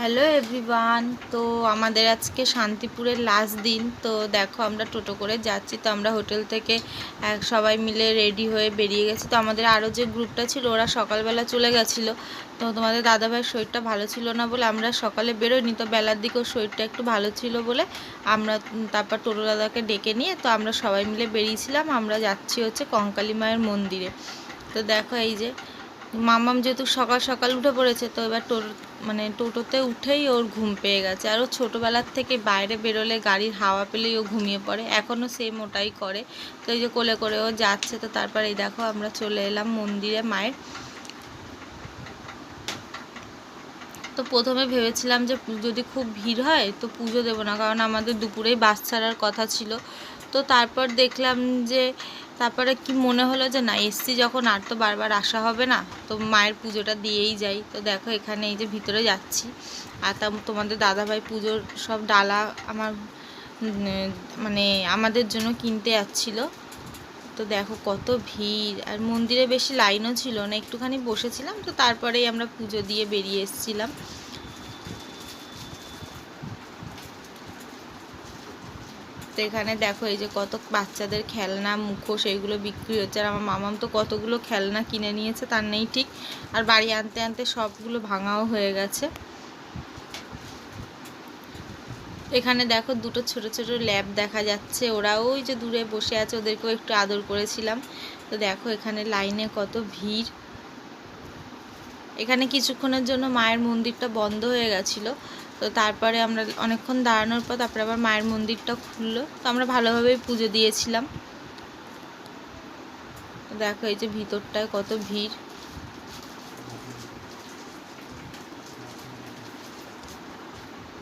Hello everyone তো আমাদের আজকে শান্তিপুরের লাস্ট দিন। তো দেখো, আমরা টোটো করে যাচ্ছি। তো আমরা হোটেল থেকে এক সবাই মিলে রেডি হয়ে বেরিয়ে গেছি। তো আমাদের আরও যে গ্রুপটা ছিল, ওরা সকালবেলা চলে গেছিল। তো তোমাদের দাদাভাইয়ের শরীরটা ভালো ছিল না বলে আমরা সকালে বেরোইনি। তো বেলার দিকে ওর শরীরটা একটু ভালো ছিল বলে আমরা তারপর টোটো দাদাকে ডেকে নিয়ে, তো আমরা সবাই মিলে বেরিয়েছিলাম। আমরা যাচ্ছি হচ্ছে কঙ্কালী মায়ের মন্দিরে। তো দেখো এই যে মামাম যেহেতু সকাল সকাল উঠে পড়েছে, তো এবার টোটো মানে টোটোতে উঠেই ওর ঘুম পেয়ে গেছে। আর ও ছোটোবেলার থেকে বাইরে বেরোলে গাড়ির হাওয়া পেলেই ও ঘুমিয়ে পড়ে। এখনও সেম ওটাই করে। তো এই যে কোলে করে ও যাচ্ছে, তো তারপর এই দেখো আমরা চলে এলাম মন্দিরে মায়ের। তো প্রথমে ভেবেছিলাম যে যদি খুব ভিড় হয় তো পুজো দেবো না, কারণ আমাদের দুপুরেই বাস ছাড়ার কথা ছিল। তো তারপর দেখলাম যে তারপরে কি মনে হলো যে না, এসছি যখন আর তো বারবার আসা হবে না, তো মায়ের পুজোটা দিয়েই যাই। তো দেখো এখানে এই যে ভিতরে যাচ্ছি। আর তা তোমাদের দাদাভাই পুজোর সব ডালা আমার মানে আমাদের জন্য কিনতে যাচ্ছিল। তো দেখো কত ভিড়। আর মন্দিরে বেশি লাইনও ছিল না, একটুখানি বসেছিলাম, তো তারপরেই আমরা পুজো দিয়ে বেরিয়ে এসেছিলাম। তো এখানে দেখো, এই যে কত বাচ্চাদের খেলনা, মুখোশ এইগুলো বিক্রি হচ্ছে। আর আমার মামাম তো কতগুলো খেলনা কিনে নিয়েছে তার নেই ঠিক। আর বাড়ি আনতে আনতে সবগুলো ভাঙাও হয়ে গেছে। এখানে দেখো দুটো ছোট ছোট ল্যাব দেখা যাচ্ছে। ওরা ওই যে দূরে বসে আছে, ওদেরকেও একটু আদর করেছিলাম। তো দেখো এখানে লাইনে কত ভিড়। এখানে কিছুক্ষণের জন্য মায়ের মন্দিরটা বন্ধ হয়ে গেছিল। তো তারপরে আমরা অনেকক্ষণ দাঁড়ানোর পর তারপরে আবার মায়ের মন্দিরটা খুললো। তো আমরা ভালোভাবেই পুজো দিয়েছিলাম। দেখো এই যে ভিতরটায় কত ভিড়।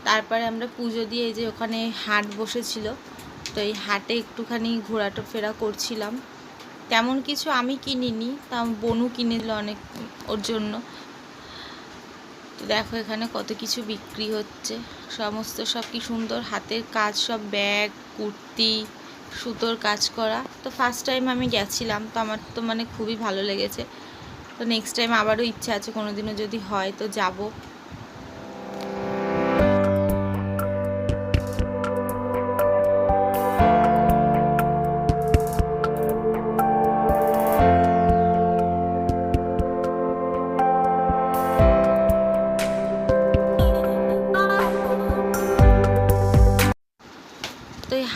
তারপরে আমরা পুজো দিয়ে এই যে ওখানে হাট বসেছিল। তো এই হাটে একটুখানি ঘোরাটো ফেরা করছিলাম। তেমন কিছু আমি কিনিনি তা বনু কিনে দিল অনেক ওর জন্য। তো দেখো এখানে কত কিছু বিক্রি হচ্ছে। সমস্ত সব কি সুন্দর হাতের কাজ, সব ব্যাগ, কুর্তি, সুতোর কাজ করা। তো ফার্স্ট টাইম আমি গেছিলাম, তো আমার তো মানে খুবই ভালো লেগেছে। তো নেক্সট টাইম আবারও ইচ্ছা আছে কোনো দিনও যদি হয় তো যাব।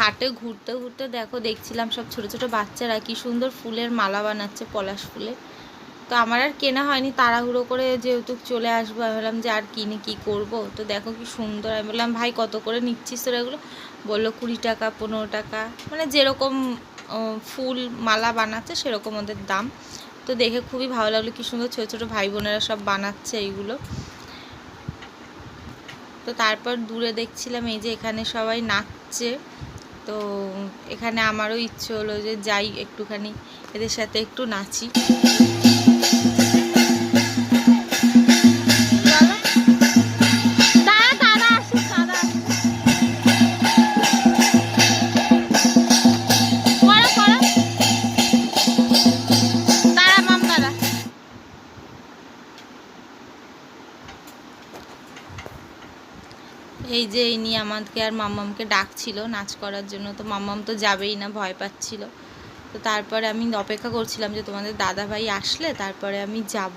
হাটে, ঘুরতে ঘুরতে দেখো দেখছিলাম সব ছোট ছোট বাচ্চারা কি সুন্দর ফুলের মালা বানাচ্ছে পলাশ ফুলে। তো আমার আর কেনা হয়নি, তাড়াহুড়ো করে যেহেতু চলে আসব, আমি বললাম যে আর কিনে কি করব? তো দেখো কি সুন্দর, আমি বললাম, ভাই, কত করে নিচ্ছিস তোরা এগুলো? বলল, কুড়ি টাকা, পনেরো টাকা। মানে যেরকম ফুল মালা বানাচ্ছে সেরকম ওদের দাম। তো দেখে খুবই ভালো লাগল কি সুন্দর ছোটো ছোটো ভাই বোনেরা সব বানাচ্ছে এইগুলো। তো তারপর দূরে দেখছিলাম এই যে এখানে সবাই নাচছে। তো এখানে আমারও ইচ্ছে হলো যে যাই একটুখানি এদের সাথে একটু নাচি। এই যে এই নিয়ে আমাকে আর মাম্মামকে ডাকছিল নাচ করার জন্য। তো মাম্মাম তো যাবেই না, ভয় পাচ্ছিল। তো তারপরে আমি অপেক্ষা করছিলাম যে তোমাদের দাদা ভাই আসলে, তারপরে আমি যাব।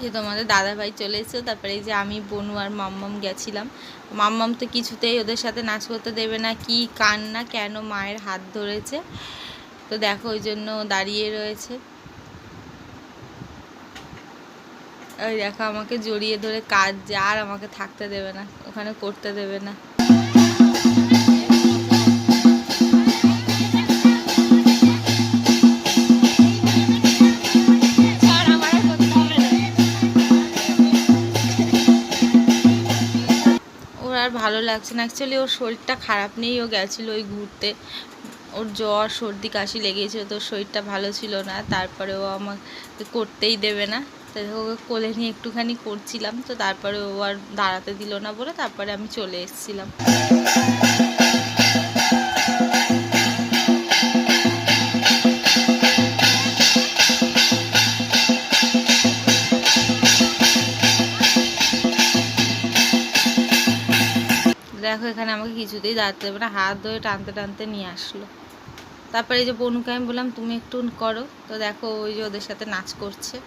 যে তোমাদের দাদা ভাই চলে এসেছে, তারপরে এই যে আমি, বনু আর মাম্মাম গেছিলাম। মাম্মাম তো কিছুতেই ওদের সাথে নাচ করতে দেবে না, কি কান না কেন মায়ের হাত ধরেছে। তো দেখো, ওই জন্য দাঁড়িয়ে রয়েছে। ওই দেখো, আমাকে জড়িয়ে ধরে কাজ আর আমাকে থাকতে দেবে না, ওখানে করতে দেবে না। ওর আর ভালো লাগছে না। অ্যাকচুয়ালি ওর শরীরটা খারাপ নেই ও গেছিল ওই ঘুরতে। ওর জ্বর, সর্দি, কাশি লেগেছিল তো শরীরটা ভালো ছিল না। তারপরে ও আমাকে করতেই দেবে না। তো ওকে কোলে নিয়ে একটুখানি করছিলাম, তো তারপরে ও আর দাঁড়াতে দিল না বলে তারপরে আমি চলে এসেছিলাম। আমাকে কিছুতেই দাঁড়াতে দেবে না। হাত ধরে টানতে টানতে নিয়ে আসলো। তারপরে এই যে বনুকে আমি বললাম, তুমি একটু করো। তো দেখো ওই যে ওদের সাথে নাচ করছে।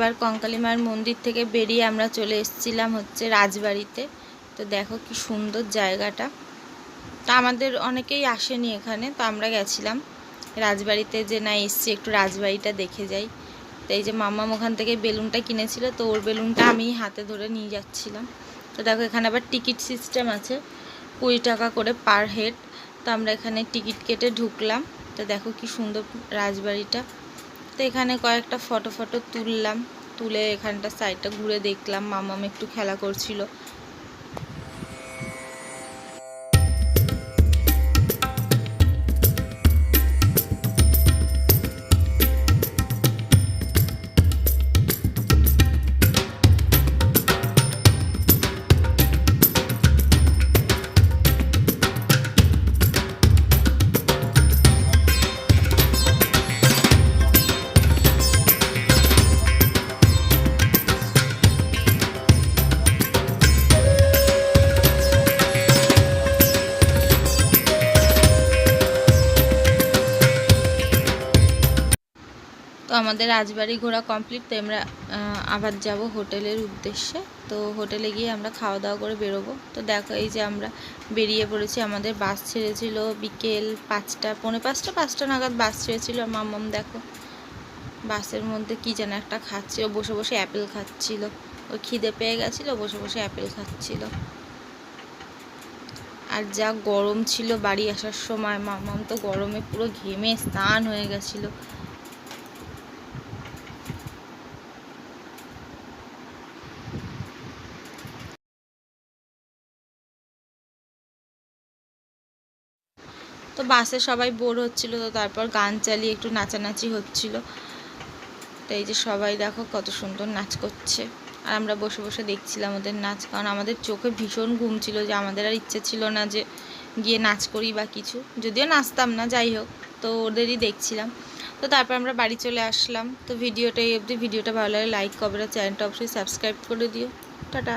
এবার কঙ্কালী মায়ের মন্দির থেকে বেরিয়ে আমরা চলে এসেছিলাম হচ্ছে রাজবাড়িতে। তো দেখো কি সুন্দর জায়গাটা। তা আমাদের অনেকেই আসেনি এখানে, তো আমরা গেছিলাম। রাজবাড়িতে যে না এসছি, একটু রাজবাড়িটা দেখে যাই। তো এই যে মাম্মাম ওখান থেকে বেলুনটা কিনেছিল, তো ওর বেলুনটা আমি হাতে ধরে নিয়ে যাচ্ছিলাম। তো দেখো এখানে আবার টিকিট সিস্টেম আছে, কুড়ি টাকা করে পার হেড। তো আমরা এখানে টিকিট কেটে ঢুকলাম। তো দেখো কি সুন্দর রাজবাড়িটা। তো এখানে কয়েকটা ফটো ফটো তুললাম। তুলে এখানটা সাইডটা ঘুরে দেখলাম। মামাম একটু খেলা করছিল। আমাদের রাজবাড়ি ঘোরা কমপ্লিট তো আমরা আবার যাব হোটেলের উদ্দেশ্যে। তো হোটেলে গিয়ে আমরা খাওয়া দাওয়া করে বেরোবো। তো দেখো এই যে আমরা বেরিয়ে পড়েছি, আমাদের বাস ছেড়েছিল বিকেল পাঁচটা, পৌনে পাঁচটা পাঁচটা নাগাদ বাস ছেড়েছিল। আর মাম্মাম দেখো, বাসের মধ্যে কি যেন একটা খাচ্ছিল বসে বসে অ্যাপেল খাচ্ছিল। ও খিদে পেয়ে গেছিল বসে বসে অ্যাপেল খাচ্ছিল। আর যা গরম ছিল বাড়ি আসার সময় মামাম তো গরমে পুরো ঘেমে স্নান হয়ে গেছিল। তো বাসে সবাই বোর হচ্ছিল, তো তারপর গান চালিয়ে একটু নাচানাচি হচ্ছিল। তো এই যে সবাই দেখো কত সুন্দর নাচ করছে। আর আমরা বসে বসে দেখছিলাম ওদের নাচ, কারণ আমাদের চোখে ভীষণ ঘুম ছিল যে আমাদের আর ইচ্ছে ছিল না যে গিয়ে নাচ করি বা কিছু। যদিও নাচতাম না, যাই হোক, তো ওদেরই দেখছিলাম। তো তারপর আমরা বাড়ি চলে আসলাম। তো ভিডিওটা, এই অবধি ভিডিওটা ভালো লাগে, লাইক করবে চ্যানেলটা অবশ্যই সাবস্ক্রাইব করে দিও। টাটা।